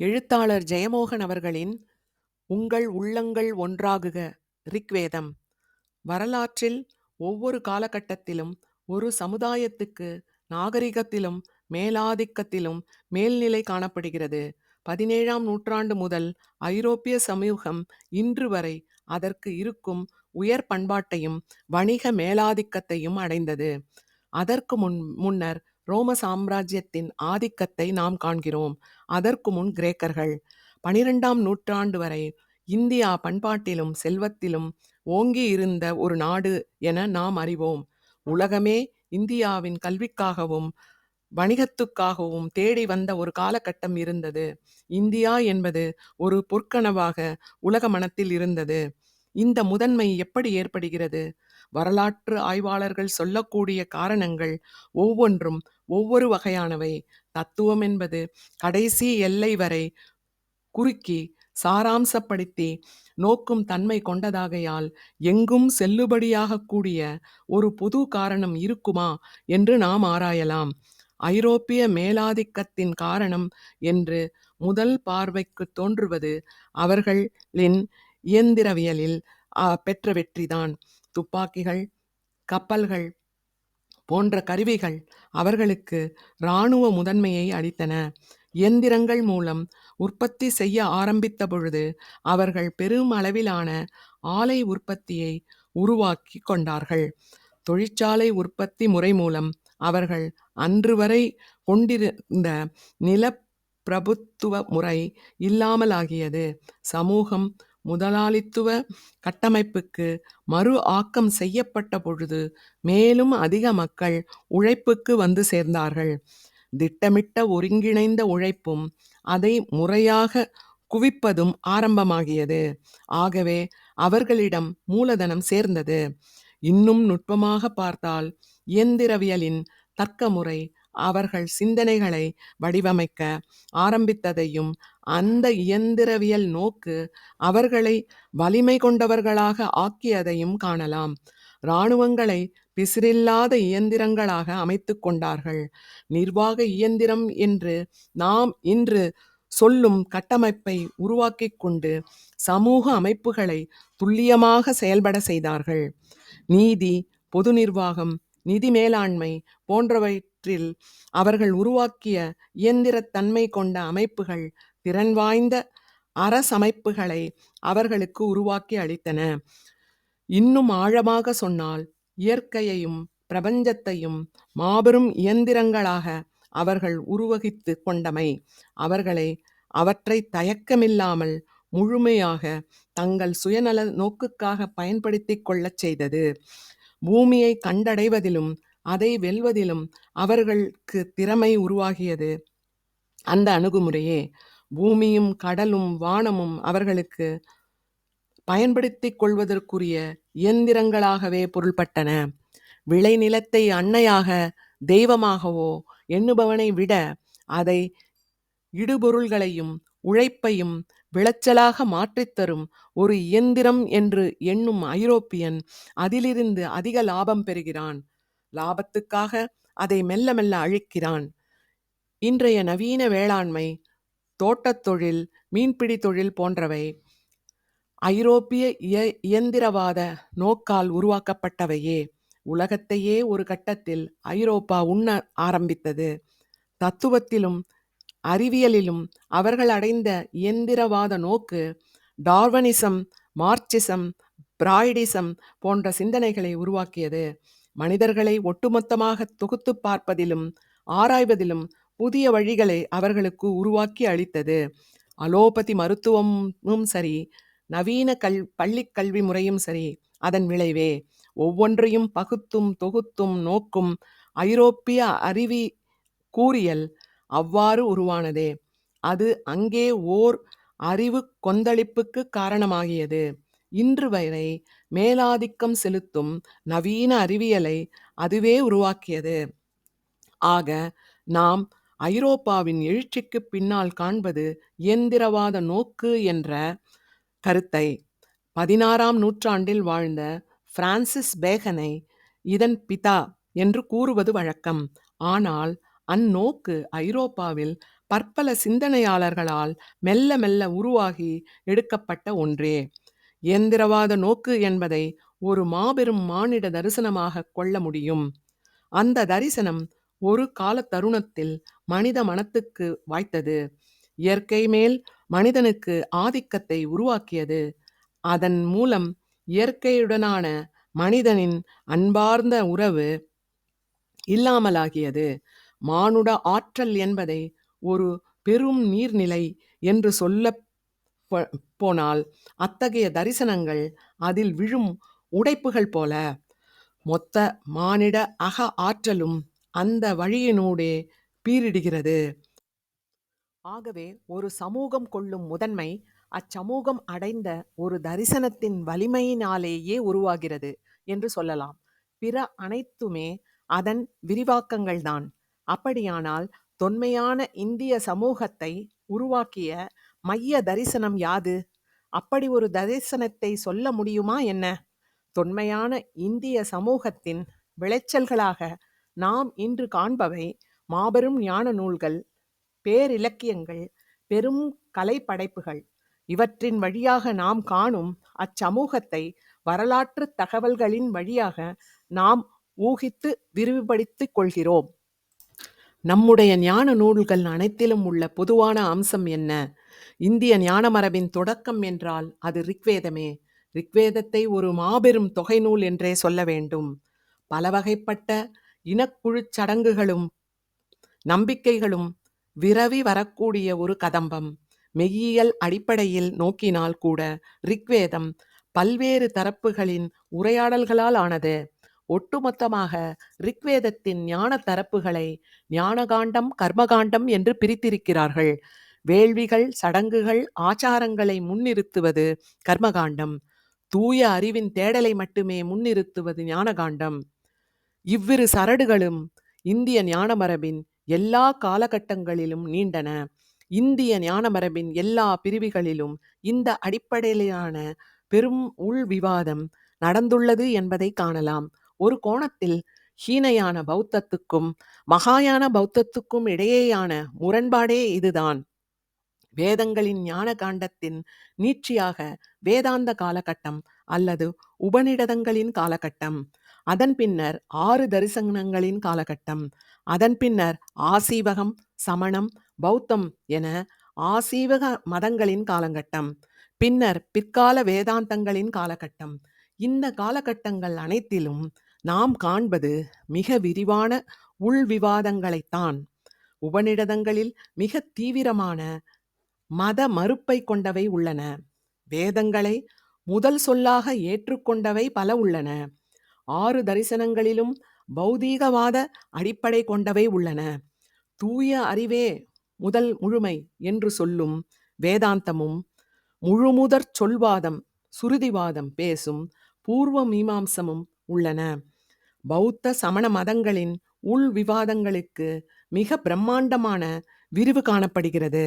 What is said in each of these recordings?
எழுத்தாளர் ஜெயமோகன் அவர்களின் உங்கள் உள்ளங்கள் ஒன்றாகுக ரிக்வேதம். வரலாற்றில் ஒவ்வொரு காலகட்டத்திலும் ஒரு சமுதாயத்துக்கு நாகரிகத்திலும் மேலாதிக்கத்திலும் மேல்நிலை காணப்படுகிறது. பதினேழாம் நூற்றாண்டு முதல் ஐரோப்பிய சமூகம் இன்று வரை அதற்கு இருக்கும் உயர் பண்பாட்டையும் வணிக மேலாதிக்கத்தையும் அடைந்தது. அதற்கு முன் முன்னர் ரோம சாம்ராஜ்யத்தின் ஆதிக்கத்தை நாம் காண்கிறோம். அதற்கு முன் கிரேக்கர்கள். பனிரெண்டாம் நூற்றாண்டு வரை இந்தியா பண்பாட்டிலும் செல்வத்திலும் ஓங்கி இருந்த ஒரு நாடு என நாம் அறிவோம். உலகமே இந்தியாவின் கல்விக்காகவும் வணிகத்துக்காகவும் தேடி வந்த ஒரு காலகட்டம் இருந்தது. இந்தியா என்பது ஒரு பொற்கனவாக உலக மனத்தில் இருந்தது. இந்த முதன்மை எப்படி ஏற்படுகிறது? வரலாற்று ஆய்வாளர்கள் சொல்லக்கூடிய காரணங்கள் ஒவ்வொன்றும் ஒவ்வொரு வகையானவை. தத்துவம் என்பது கடைசி எல்லை வரை குறுக்கி சாராம்சப்படுத்தி நோக்கும் தன்மை கொண்டதாகையால் எங்கும் செல்லுபடியாகக்கூடிய ஒரு பொது காரணம் இருக்குமா என்று நாம் ஆராயலாம். ஐரோப்பிய மேலாதிக்கத்தின் காரணம் என்று முதல் பார்வைக்கு தோன்றுவது அவர்களின் இயந்திரவியலில் பெற்ற வெற்றிதான். துப்பாக்கிகள் கப்பல்கள் போன்ற கருவிகள் அவர்களுக்கு இராணுவ முதன்மையை அளித்தன. இயந்திரங்கள் மூலம் உற்பத்தி செய்ய ஆரம்பித்த பொழுது அவர்கள் பெரும் அளவிலான ஆலை உற்பத்தியை உருவாக்கி கொண்டார்கள். தொழிற்சாலை உற்பத்தி முறை மூலம் அவர்கள் அன்று வரை கொண்டிருந்த நிலப்பிரபுத்துவ முறை இல்லாமலாகியது. சமூகம் முதலாளித்துவ கட்டமைப்புக்கு மறு ஆக்கம் செய்யப்பட்ட பொழுது மேலும் அதிக மக்கள் உழைப்புக்கு வந்து சேர்ந்தார்கள். திட்டமிட்ட ஒருங்கிணைந்த உழைப்பும் அதை முறையாக குவிப்பதும் ஆரம்பமாகியது. ஆகவே அவர்களிடம் மூலதனம் சேர்ந்தது. இன்னும் நுட்பமாக பார்த்தால் இயந்திரவியலின் தர்க்க முறை அவர்கள் சிந்தனைகளை வடிவமைக்க ஆரம்பித்ததையும் அந்த இயந்திரவியல் நோக்கு அவர்களை வலிமை கொண்டவர்களாக ஆக்கியதையும் காணலாம். இராணுவங்களை பிசிறில்லாத இயந்திரங்களாக அமைத்து கொண்டார்கள். நிர்வாக இயந்திரம் என்று நாம் இன்று சொல்லும் கட்டமைப்பை உருவாக்கி கொண்டு சமூக அமைப்புகளை துல்லியமாக செயல்பட செய்தார்கள். நீதி பொது நிர்வாகம் நிதி மேலாண்மை போன்றவற்றில் அவர்கள் உருவாக்கிய இயந்திரத்தன்மை கொண்ட அமைப்புகள் திறன் வாய்ந்த அரசமைப்புகளை அவர்களுக்கு உருவாக்கி அளித்தன. இன்னும் ஆழமாக சொன்னால் இயற்கையையும் பிரபஞ்சத்தையும் மாபெரும் இயந்திரங்களாக அவர்கள் உருவகித்து கொண்டமை. அவர்களை அவற்றை தயக்கமில்லாமல் முழுமையாக தங்கள் சுயநல நோக்குக்காக பயன்படுத்திக் கொள்ளச் செய்தது. பூமியை கண்டடைவதிலும் அதை வெல்வதிலும் அவர்களுக்கு திறமை உருவாகியது. அந்த அணுகுமுறையே பூமியும் கடலும் வானமும் அவர்களுக்கு பயன்படுத்திக் கொள்வதற்குரிய இயந்திரங்களாகவே பொருள்பட்டன. விளைநிலத்தை அன்னையாக தெய்வமாகவோ எண்ணுபவனை விட அதை இடுபொருள்களையும் உழைப்பையும் விளைச்சலாக மாற்றித் தரும் ஒரு இயந்திரம் என்று எண்ணும் ஐரோப்பியன் அதிலிருந்து அதிக லாபம் பெறுகிறான். லாபத்துக்காக அதை மெல்ல மெல்ல அழிக்கிறான். இன்றைய நவீன வேளாண்மை தோட்டத் தொழில் மீன்பிடி தொழில் போன்றவை ஐரோப்பிய இய இயந்திரவாத நோக்கால் உருவாக்கப்பட்டவையே. உலகத்தையே ஒரு கட்டத்தில் ஐரோப்பா உண்ண ஆரம்பித்தது. தத்துவத்திலும் அறிவியலிலும் அவர்கள் அடைந்த இயந்திரவாத நோக்கு டார்வனிசம் மார்க்சிசம் பிராய்டிசம் போன்ற சிந்தனைகளை உருவாக்கியது. மனிதர்களை ஒட்டுமொத்தமாக தொகுத்து பார்ப்பதிலும் ஆராய்வதிலும் புதிய வழிகளை அவர்களுக்கு உருவாக்கி அளித்தது. அலோபதி மருத்துவமும் சரி நவீன கல் பள்ளிக் கல்வி முறையும் சரி அதன் விளைவே ஒவ்வொன்றையும் பகுத்தும் தொகுத்தும் நோக்கும் ஐரோப்பிய அறிவி கூறியல் அவ்வாறு உருவானதே. அது அங்கே ஓர் அறிவு கொந்தளிப்புக்கு காரணமாகியது. இன்று வரை மேலாதிக்கம் செலுத்தும் நவீன அறிவியலை அதுவே உருவாக்கியது. ஆக நாம் ஐரோப்பாவின் எழுச்சிக்கு பின்னால் காண்பது இயந்திரவாத நோக்கு என்ற கருத்தை. பதினாறாம் நூற்றாண்டில் வாழ்ந்த பிரான்சிஸ் பேகனை இதன் பிதா என்று கூறுவது வழக்கம். ஆனால் அந்நோக்கு ஐரோப்பாவில் பற்பல சிந்தனையாளர்களால் மெல்ல மெல்ல உருவாகி எடுக்கப்பட்ட ஒன்றே. இயந்திரவாத நோக்கு என்பதை ஒரு மாபெரும் மானிட தரிசனமாகக் கொள்ள முடியும். அந்த தரிசனம் ஒரு கால தருணத்தில் மனித மனத்துக்கு வாய்த்தது. இயற்கை மேல் மனிதனுக்கு ஆதிக்கத்தை உருவாக்கியது. அதன் மூலம் இயற்கையுடனான மனிதனின் அன்பார்ந்த உறவு இல்லாமலாகியது. மானுட ஆற்றல் என்பதை ஒரு பெரும் நீர்நிலை என்று சொல்ல போனால் அத்தகைய தரிசனங்கள் அதில் விழும் உடைப்புகள் போல. மொத்த மானிட அக ஆற்றலும் அந்த வழியினூடே பீரிடுகிறது. ஆகவே ஒரு சமூகம் கொள்ளும் முதன்மை அச்சமூகம் அடைந்த ஒரு தரிசனத்தின் வலிமையினாலேயே உருவாகிறது என்று சொல்லலாம். பிற அனைத்துமே அதன் விரிவாக்கங்கள்தான். அப்படியானால் தொன்மையான இந்திய சமூகத்தை உருவாக்கிய மைய தரிசனம் யாது? அப்படி ஒரு தரிசனத்தை சொல்ல முடியுமா என்ன? தொன்மையான இந்திய சமூகத்தின் விளைச்சல்களாக நாம் இன்று காண்பவை மாபெரும் ஞான நூல்கள், பேரிலக்கியங்கள், பெரும் கலைப்படைப்புகள். இவற்றின் வழியாக நாம் காணும் அச்சமூகத்தை வரலாற்றுத் தகவல்களின் வழியாக நாம் ஊகித்து விரிவுபடுத்திக் கொள்கிறோம். நம்முடைய ஞான நூல்கள் அனைத்திலும் உள்ள பொதுவான அம்சம் என்ன? இந்திய ஞானமரபின் தொடக்கம் என்றால் அது ரிக்வேதமே. ரிக்வேதத்தை ஒரு மாபெரும் தொகை நூல் என்றே சொல்ல வேண்டும். பல வகைப்பட்ட இனக்குழுச் சடங்குகளும் நம்பிக்கைகளும் விரவி வரக்கூடிய ஒரு கதம்பம். மெய்யியல் அடிப்படையில் நோக்கினால் கூட ரிக்வேதம் பல்வேறு தரப்புகளின் உரையாடல்களால் ஆனது. ஒட்டுமொத்தமாக ரிக்வேதத்தின் ஞானத் தரப்புகளை ஞானகாண்டம், கர்மகாண்டம் என்று பிரித்திருக்கிறார்கள். வேள்விகள், சடங்குகள், ஆச்சாரங்களை முன்னிறுத்துவது கர்மகாண்டம். தூய அறிவின் தேடலை மட்டுமே முன்னிறுத்துவது ஞானகாண்டம். இவ்விரு சரடுகளும் இந்திய ஞானமரபின் எல்லா காலகட்டங்களிலும் நீண்டன. இந்திய ஞானமரபின் எல்லா பிரிவுகளிலும் இந்த அடிப்படையிலான பெரும் உள் விவாதம் நடந்துள்ளது என்பதைக் காணலாம். ஒரு கோணத்தில் ஹீனயான பௌத்தத்துக்கும் மகாயான பௌத்தத்துக்கும் இடையேயான முரண்பாடே இதுதான். வேதங்களின் ஞான காண்டத்தின் நீட்சியாக வேதாந்த காலகட்டம் அல்லது உபநிடதங்களின் காலகட்டம். அதன் பின்னர் ஆறு தரிசனங்களின் காலகட்டம். அதன் பின்னர் ஆசீவகம், சமணம், பௌத்தம் என ஆசீவக மதங்களின் காலகட்டம். பின்னர் பிற்கால வேதாந்தங்களின் காலகட்டம். இந்த காலகட்டங்கள் அனைத்திலும் நாம் காண்பது மிக விரிவான உள்விவாதங்களைத்தான். உபநிடதங்களில் மிகத் தீவிரமான மத மறுப்பைக் கொண்டவை உள்ளன. வேதங்களை முதல் சொல்லாக ஏற்றுக்கொண்டவை பல உள்ளன. ஆறு தரிசனங்களிலும் பௌதீகவாத அடிப்படை கொண்டவை உள்ளன. தூய அறிவே முதல் முழுமை என்று சொல்லும் வேதாந்தமும், முழுமுதற் சொல்வாதம், சுருதிவாதம் பேசும் பூர்வ மீமாம்சமும் உள்ளன. பௌத்த, சமண மதங்களின் உள் விவாதங்களுக்கு மிக பிரம்மாண்டமான விரிவு காணப்படுகிறது.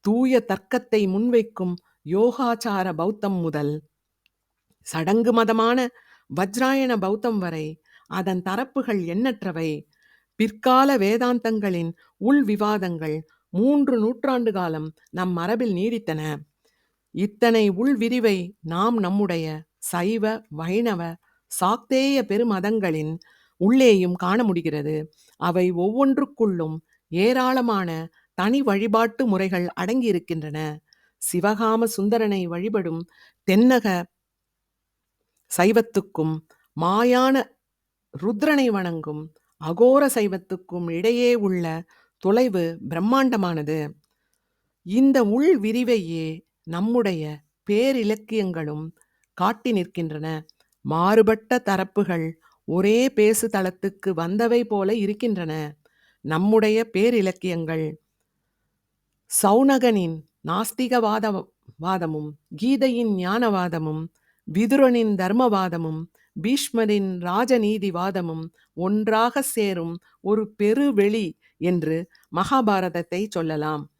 தூய தர்க்கத்தை முன்வைக்கும் யோகாச்சார பௌத்தம் முதல் சடங்கு மதமான வஜ்ராயண பௌத்தம் வரை அதன் தரப்புகள் எண்ணற்றவை. பிற்கால வேதாந்தங்களின் உள் விவாதங்கள் மூன்று நூற்றாண்டு காலம் நம் மரபில் நீடித்தன. இத்தனை உள் விரிவை நாம் நம்முடைய சைவ, வைணவ, சாக்தேய பெருமதங்களின் உள்ளேயும் காண முடிகிறது. அவை ஒவ்வொன்றுக்குள்ளும் ஏராளமான தனி வழிபாட்டு முறைகள் அடங்கியிருக்கின்றன. சிவகாம சுந்தரனை வழிபடும் தென்னக சைவத்துக்கும், மாயான ருத்ரனை வணங்கும் அகோர சைவத்துக்கும் இடையே உள்ள தொலைவு பிரம்மாண்டமானது. இந்த உள் விரிவையே நம்முடைய பேரிலக்கியங்களும் காட்டி நிற்கின்றன. மாறுபட்ட தரப்புகள் ஒரே பேசு தளத்துக்கு வந்தவை போல இருக்கின்றன. நம்முடைய பேரிலக்கியங்கள் சௌனகனின் நாஸ்திகவாத வாதமும், கீதையின் ஞானவாதமும், விதுரனின் தர்மவாதமும், பீஷ்மரின் ராஜநீதி வாதமும் சேரும் ஒரு பெருவெளி என்று மகாபாரதத்தைச் சொல்லலாம்.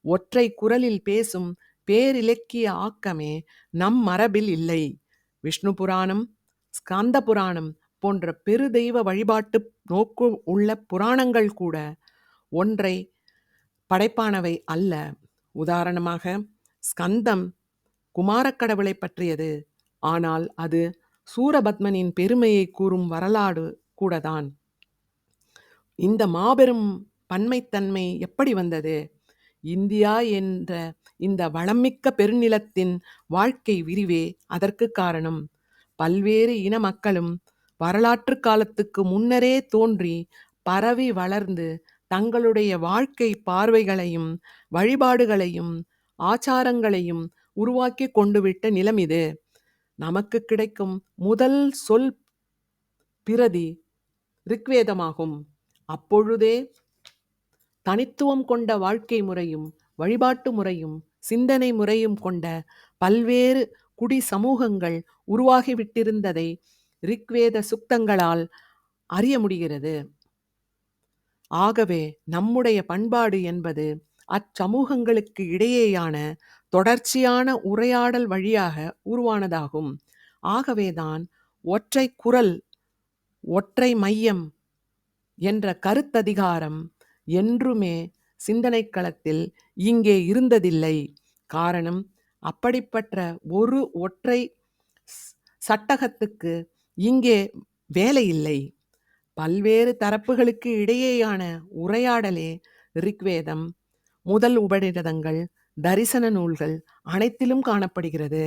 ஒற்றைக் குரலில் பேசும் பேரிலக்கிய ஆக்கமே நம் மரபில் இல்லை. விஷ்ணு புராணம், ஸ்கந்த புராணம் போன்ற பெருதெய்வ வழிபாட்டு நோக்கு உள்ள புராணங்கள் கூட ஒன்றை படைப்பானவை அல்ல. உதாரணமாக ஸ்கந்தம் குமாரக்கடவுளை பற்றியது. ஆனால் அது சூரபத்மனின் பெருமையை கூறும் வரலாறு கூடதான். இந்த மாபெரும் பன்மைத்தன்மை எப்படி வந்தது? இந்தியா என்ற இந்த வளமிக்க பெருநிலத்தின் வாழ்க்கை விரிவே அதற்கு காரணம். பல்வேறு இன மக்களும் வரலாற்று காலத்துக்கு முன்னரே தோன்றி பரவி வளர்ந்து தங்களுடைய வாழ்க்கை பார்வைகளையும் வழிபாடுகளையும் ஆச்சாரங்களையும் உருவாக்கி கொண்டுவிட்ட நிலம் இது. நமக்கு கிடைக்கும் முதல் சொல் பிரதி ரிக்வேதமாகும். அப்பொழுதே தனித்துவம் கொண்ட வாழ்க்கை முறையும் வழிபாட்டு முறையும் சிந்தனை முறையும் கொண்ட பல்வேறு குடி சமூகங்கள் உருவாகிவிட்டிருந்ததை ரிக்வேத சுக்தங்களால் அறிய முடிகிறது. ஆகவே நம்முடைய பண்பாடு என்பது அச்சமூகங்களுக்கு இடையேயான தொடர்ச்சியான உரையாடல் வழியாக உருவானதாகும். ஆகவேதான் ஒற்றை குரல் ஒற்றை மையம் என்ற கருத்ததிகாரம் என்றுமே சிந்தனை களத்தில் இங்கே இருந்ததில்லை. காரணம் அப்படிப்பட்ட ஒரு ஒற்றை சட்டகத்துக்கு இங்கே வேலையில்லை பல்வேறு தரப்புகளுக்கு இடையேயான உரையாடலே ரிக்வேதம் முதல் உபநிடதங்கள் தரிசன நூல்கள் அனைத்திலும் காணப்படுகிறது.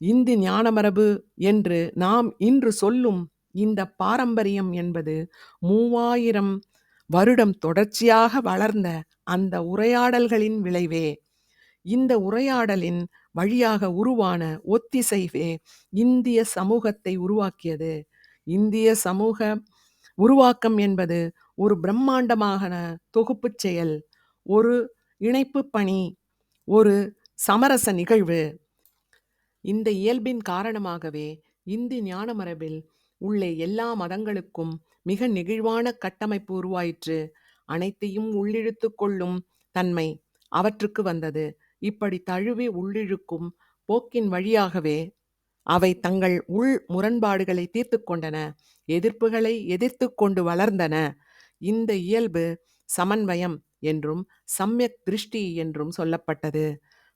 இந்து ஞானமரபு என்று நாம் இன்று சொல்லும் இந்த பாரம்பரியம் என்பது மூவாயிரம் வருடம் தொடர்ச்சியாக வளர்ந்த அந்த உரையாடல்களின் விளைவே. இந்த உரையாடலின் வழியாக உருவான ஒத்திசைவே இந்திய சமூகத்தை உருவாக்கியது. இந்திய சமூக உருவாக்கம் என்பது ஒரு பிரம்மாண்டமான தொகுப்புச் செயல் ஒரு இணைப்பு பணி ஒரு சமரச நிகழ்வு. இந்த இயல்பின் காரணமாகவே இந்தி ஞான மரபில் உள்ள எல்லா மதங்களுக்கும் மிக நெகிழ்வான கட்டமைப்பு உருவாயிற்று. அனைத்தையும் உள்ளிழுத்து கொள்ளும் தன்மை அவற்றுக்கு வந்தது. இப்படி தழுவி உள்ளிழுக்கும் போக்கின் வழியாகவே அவை தங்கள் உள் முரண்பாடுகளை தீர்த்து கொண்டன எதிர்ப்புகளை எதிர்த்து கொண்டு வளர்ந்தன. இந்த இயல்பு சமன்வயம் என்றும் சம்யக் திருஷ்டி என்றும் சொல்லப்பட்டது.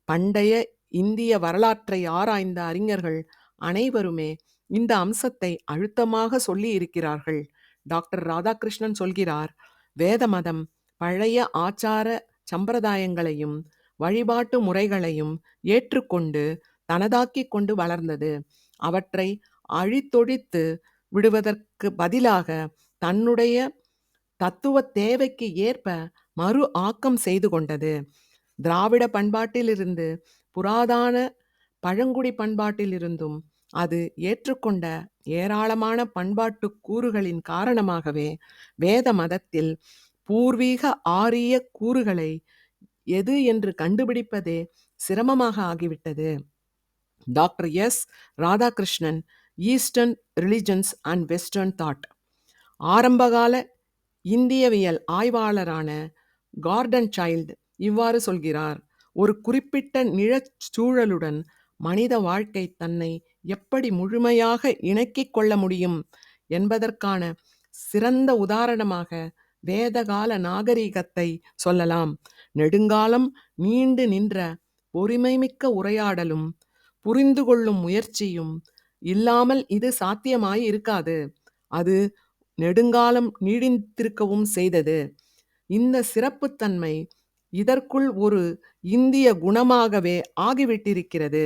பண்டைய இந்திய வரலாற்றை ஆராய்ந்த அறிஞர்கள் அனைவருமே இந்த அம்சத்தை அழுத்தமாக சொல்லி இருக்கிறார்கள் டாக்டர் ராதாகிருஷ்ணன் சொல்கிறார் வேத மதம் பழைய ஆச்சார சம்பிரதாயங்களையும் வழிபாட்டு முறைகளையும் ஏற்றுக்கொண்டு தனதாக்கிக் கொண்டு வளர்ந்தது. அவற்றை அழித்தொழித்து விடுவதற்கு பதிலாக தன்னுடைய தத்துவ தேவைக்கு ஏற்ப மறு ஆக்கம் செய்து கொண்டது. திராவிட பண்பாட்டிலிருந்து புராதான பழங்குடி பண்பாட்டிலிருந்தும் அது ஏற்றுக்கொண்ட ஏராளமான பண்பாட்டு கூறுகளின் காரணமாகவே வேத மதத்தில் பூர்வீக ஆரிய கூறுகளை எது என்று கண்டுபிடிப்பதே சிரமமாக ஆகிவிட்டது. Doctor S. Radhakrishnan eastern religions and western thought. ஆரம்பகால இந்தியவியல் ஆய்வாளரான கார்டன் சைல்டு இவ்வாறு சொல்கிறார் ஒரு குறிப்பிட்ட நிழச்சூழலுடன் மனித வாழ்க்கை தன்னை எப்படி முழுமையாக இணக்கிக் கொள்ள முடியும் என்பதற்கான சிறந்த உதாரணமாக வேதகால நாகரிகத்தை சொல்லலாம். நெடுங்காலம் நீண்டு நின்ற பொறுமைமிக்க உரையாடலும் புரிந்து கொள்ளும் முயற்சியும் இல்லாமல் இது சாத்தியமாய் இருக்காது. அது நெடுங்காலம் நீடித்திருக்கவும் செய்தது. இந்த சிறப்புத்தன்மை இதற்குள் ஒரு இந்திய குணமாகவே ஆகிவிட்டிருக்கிறது.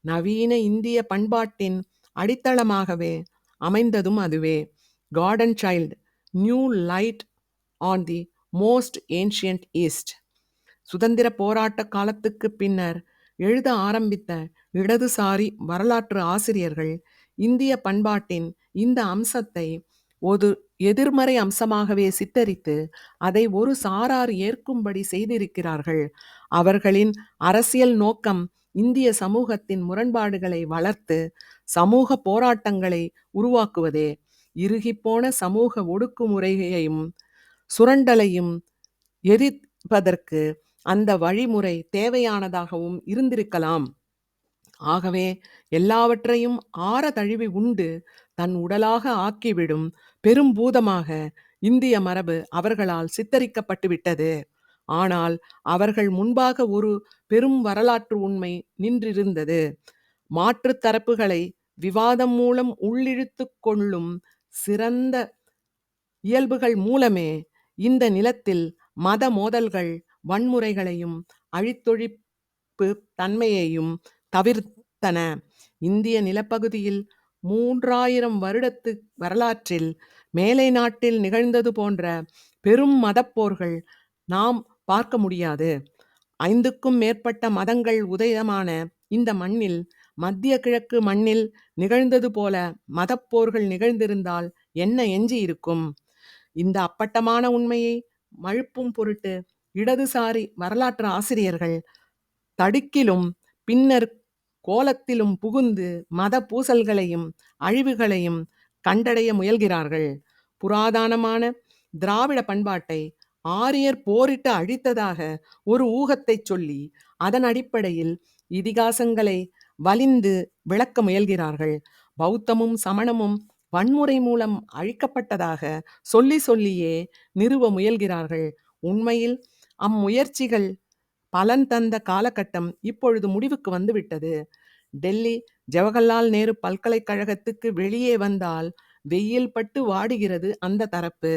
நவீன இந்திய பண்பாட்டின் அடித்தளமாகவே அமைந்ததும் அதுவே. Gordon Childe new light on the most ancient east சுதந்திர போராட்ட காலத்துக்கு பின்னர் எழுத ஆரம்பித்த இடதுசாரி வரலாற்று ஆசிரியர்கள் இந்திய பண்பாட்டின் இந்த அம்சத்தை ஒரு எதிர்மறை அம்சமாகவே சித்தரித்து அதை ஒரு சாரார் ஏற்கும்படி செய்திருக்கிறார்கள். அவர்களின் அரசியல் நோக்கம் இந்திய சமூகத்தின் முரண்பாடுகளை வளர்த்து சமூக போராட்டங்களை உருவாக்குவதே. இறுகிப்போன சமூக ஒடுக்குமுறையையும் சுரண்டலையும் எதிர்ப்பதற்கு அந்த வழிமுறை தேவையானதாகவும் இருந்திருக்கலாம் ஆகவே எல்லாவற்றையும் ஆற தழுவி உண்டு தன் உடலாக ஆக்கிவிடும் பெரும் பூதமாக இந்திய மரபு அவர்களால் சித்தரிக்கப்பட்டுவிட்டது ஆனால் அவர்கள் முன்பாக ஒரு பெரும் வரலாற்று உண்மை நின்றிருந்தது. மாற்றுத் தரப்புகளை விவாதம் மூலம் உள்ளிழுத்து கொள்ளும் சிறந்த இயல்புகள் மூலமே இந்த நிலத்தில் மத மோதல்கள், வன்முறைகளையும், அழித்தொழிப்பு தன்மையையும் தவிர்த்தன. இந்திய நிலப்பகுதியில் மூன்றாயிரம் வருடத்து வரலாற்றில் மேலை நாட்டில் நிகழ்ந்தது போன்ற பெரும் மதப்போர்கள் நாம் பார்க்க முடியாது. ஐந்துக்கும் மேற்பட்ட மதங்கள் உதயமான இந்த மண்ணில், மத்திய கிழக்கு மண்ணில் நிகழ்ந்தது போல மதப்போர்கள் நிகழ்ந்திருந்தால் என்ன எஞ்சி இருக்கும் இந்த அப்பட்டமான உண்மையை மழுப்பும் பொருட்டு இடதுசாரி வரலாற்று ஆசிரியர்கள் தடுக்கிலும், பின்னர் கோலத்திலும் புகுந்து மத பூசல்களையும், அழிவுகளையும் கண்டடைய முயல்கிறார்கள். புராதனமான திராவிட பண்பாட்டை ஆரியர் போரிட்டு அழித்ததாக ஒரு ஊகத்தைச் சொல்லி, அதன் அடிப்படையில் இதிகாசங்களை வலிந்து விளக்க முயல்கிறார்கள். பௌத்தமும், சமணமும் வன்முறை மூலம் அழிக்கப்பட்டதாக சொல்லி சொல்லியே நிறுவ முயல்கிறார்கள். உண்மையில் அம்முயற்சிகள் பலன் தந்த காலகட்டம் இப்பொழுது முடிவுக்கு வந்துவிட்டது. டெல்லி ஜவஹர்லால் நேரு பல்கலைக்கழகத்துக்கு வெளியே வந்தால் வெயில் பட்டு வாடுகிறது அந்த தரப்பு.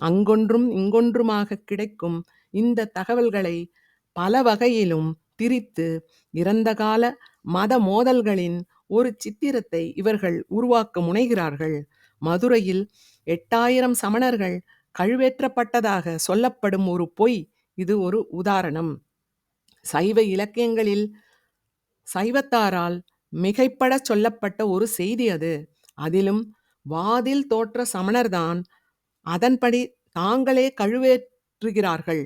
அங்கொன்றும் இங்கொன்றுமாக கிடைக்கும் இந்த தகவல்களை பல வகையிலும் திரித்து, இறந்தகால மத மோதல்களின் ஒரு சித்திரத்தை இவர்கள் உருவாக்க முனைகிறார்கள். மதுரையில் எட்டாயிரம் சமணர்கள் கழுவேற்றப்பட்டதாக சொல்லப்படும் ஒரு பொய் இது ஒரு உதாரணம். சைவ இலக்கியங்களில் சைவத்தாரால் மிகைப்படச் சொல்லப்பட்ட ஒரு செய்தி அது. அதிலும் வாதில் தோற்ற சமணர்தான் அதன்படி தாங்களே கழுவேற்றுகிறார்கள்.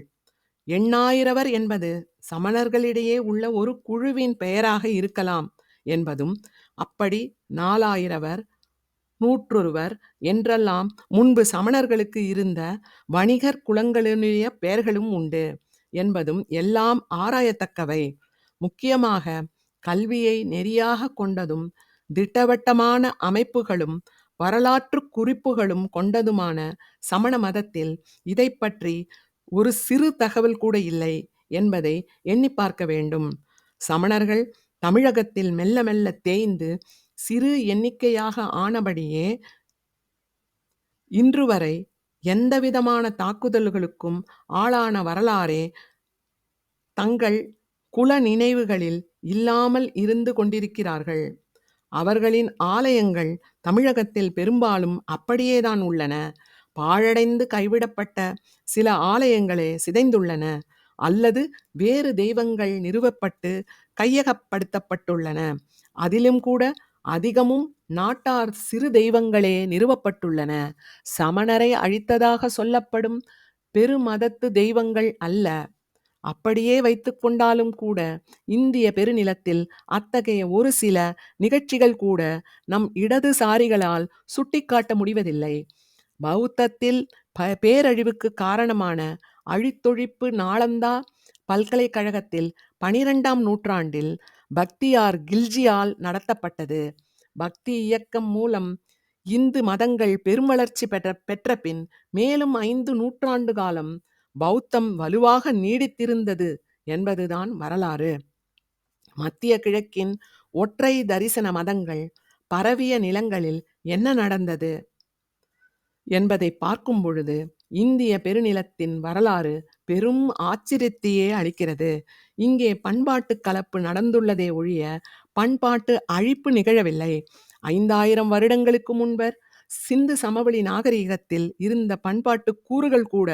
எண்ணாயிரவர் என்பது சமணர்களிடையே உள்ள ஒரு குழுவின் பெயராக இருக்கலாம் என்பதும், அப்படி நாலாயிரவர், நூற்றொருவர் என்றெல்லாம் முன்பு சமணர்களுக்கு இருந்த வணிகர் குலங்களினுடைய பெயர்களும் உண்டு என்பதும் எல்லாம் ஆராயத்தக்கவை. முக்கியமாக கல்வியை நெறியாக கொண்டதும், திட்டவட்டமான அமைப்புகளும், வரலாற்று குறிப்புகளும் கொண்டதுமான சமண மதத்தில் இதை பற்றி ஒரு சிறு தகவல் கூட இல்லை என்பதை எண்ணி பார்க்க வேண்டும். சமணர்கள் தமிழகத்தில் மெல்ல மெல்ல தேய்ந்து சிறு எண்ணிக்கையாக ஆனபடியே இன்றுவரை எந்தவிதமான தாக்குதல்களுக்கும் ஆளான வரலாறே தங்கள் குல நினைவுகளில் இல்லாமல் இருந்து கொண்டிருக்கிறார்கள். அவர்களின் ஆலயங்கள் தமிழகத்தில் பெரும்பாலும் அப்படியேதான் உள்ளன. பாழடைந்து கைவிடப்பட்ட சில ஆலயங்களே சிதைந்துள்ளன. அல்லது வேறு தெய்வங்கள் நிறுவப்பட்டு கையகப்படுத்தப்பட்டுள்ளன. அதிலும் கூட அதிகமும் நாட்டார் சிறு தெய்வங்களே நிறுவப்பட்டுள்ளன. சமணரை அழித்ததாக சொல்லப்படும் பெருமதத்து தெய்வங்கள் அல்ல. அப்படியே வைத்துக்கொண்டாலும் கூட இந்திய பெருநிலத்தில் அத்தகைய ஒரு சில நிகழ்ச்சிகள் கூட நம் இடதுசாரிகளால் சுட்டிக்காட்ட முடிவதில்லை. பௌத்தத்தில் பேரழிவுக்கு காரணமான அழித்தொழிப்பு நாளந்தா பல்கலைக்கழகத்தில் பனிரெண்டாம் நூற்றாண்டில் பக்தியார் கில்ஜியால் நடத்தப்பட்டது. பக்தி இயக்கம் மூலம் இந்து மதங்கள் பெருவளர்ச்சி பெற்ற பெற்றபின் மேலும் ஐந்து நூற்றாண்டு காலம் பௌத்தம் வலுவாக நீடித்திருந்தது என்பதுதான் வரலாறு. மத்திய கிழக்கின் ஒற்றை தரிசன மதங்கள் பரவிய நிலங்களில் என்ன நடந்தது? என்பதை பார்க்கும் பொழுது இந்திய பெருநிலத்தின் வரலாறு பெரும் ஆச்சரியத்தையே அளிக்கிறது. இங்கே பண்பாட்டு கலப்பு நடந்துள்ளதே ஒழிய பண்பாட்டு அழிப்பு நிகழவில்லை. ஐந்தாயிரம் வருடங்களுக்கு முன்பர் சிந்து சமவெளி நாகரிகத்தில் இருந்த பண்பாட்டு கூறுகள் கூட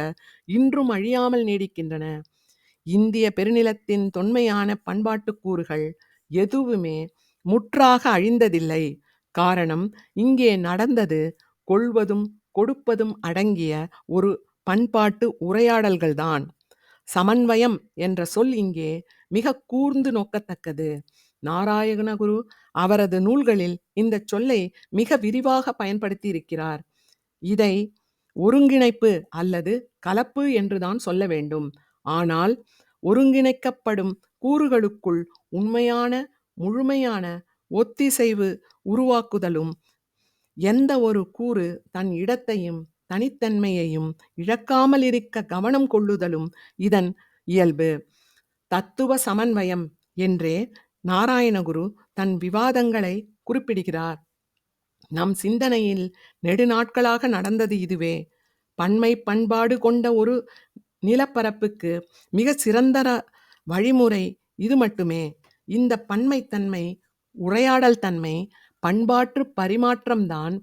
இன்றும் அழியாமல் நீடிக்கின்றன. இந்திய பெருநிலத்தின் தொன்மையான பண்பாட்டு கூறுகள் எதுவுமே முற்றாக அழிந்ததில்லை. காரணம் இங்கே நடந்தது கொள்வதும் கொடுப்பதும் அடங்கிய ஒரு பண்பாட்டு உரையாடல்கள்தான். சமன்வயம் என்ற சொல் இங்கே மிக கூர்ந்து நோக்கத்தக்கது. நாராயணகுரு அவரது நூல்களில் இந்த சொல்லை மிக விரிவாகப் பயன்படுத்தியிருக்கிறார். இதை ஒருங்கிணைப்பு அல்லது கலப்பு என்றுதான் சொல்ல வேண்டும். ஆனால் ஒருங்கிணைக்கப்படும் கூறுகளுக்குள் உண்மையான, முழுமையான ஒத்திசைவு உருவாக்குதலும், எந்த ஒரு கூறு தன் இடத்தையும் தனித்தன்மையையும் இழக்காமல் இருக்க கவனம் கொள்ளுதலும் இதன் இயல்பு. தத்துவ சமன்வயம் என்றே நாராயணகுரு தன் விவாதங்களை குறிப்பிடுகிறார். நம் சிந்தனையில் நெடுநாட்களாக நடந்தது இதுவே. பன்மை பண்பாடு கொண்ட ஒரு நிலப்பரப்புக்கு மிக சிறந்த வழிமுறை இது மட்டுமே. இந்த பன்மைத்தன்மை, உரையாடல் தன்மை, பண்பாற்றுப் பரிமாற்றம்தான்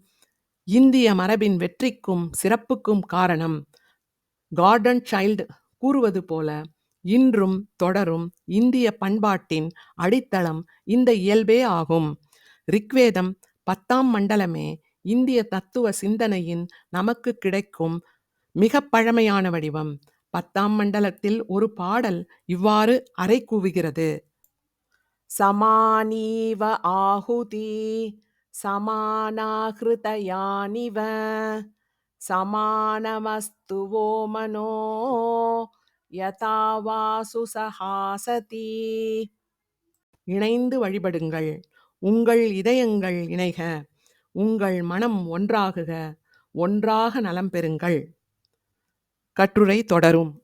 இந்திய மரபின் வெற்றிக்கும் சிறப்புக்கும் காரணம். கார்டன் சைல்ட் கூறுவது போல, இன்றும் தொடரும் இந்திய பண்பாட்டின் அடித்தளம் இந்த இயல்பே ஆகும். ரிக்வேதம் பத்தாம் மண்டலமே இந்திய தத்துவ சிந்தனையின் நமக்கு கிடைக்கும் மிக பழமையான வடிவம். பத்தாம் மண்டலத்தில் ஒரு பாடல் இவ்வாறு அறை கூவுகிறது சமானீவ ஆஹுதி சமானாஹ்ருதயானிவ சமானமஸ்து वो मनो யதா வாசு சஹாஸதி. இணைந்து வழிபடுங்கள். உங்கள் இதயங்கள் இணைக. உங்கள் மனம் ஒன்றாகுக. ஒன்றாக நலம் பெறுங்கள். கட்டுரை தொடரும்.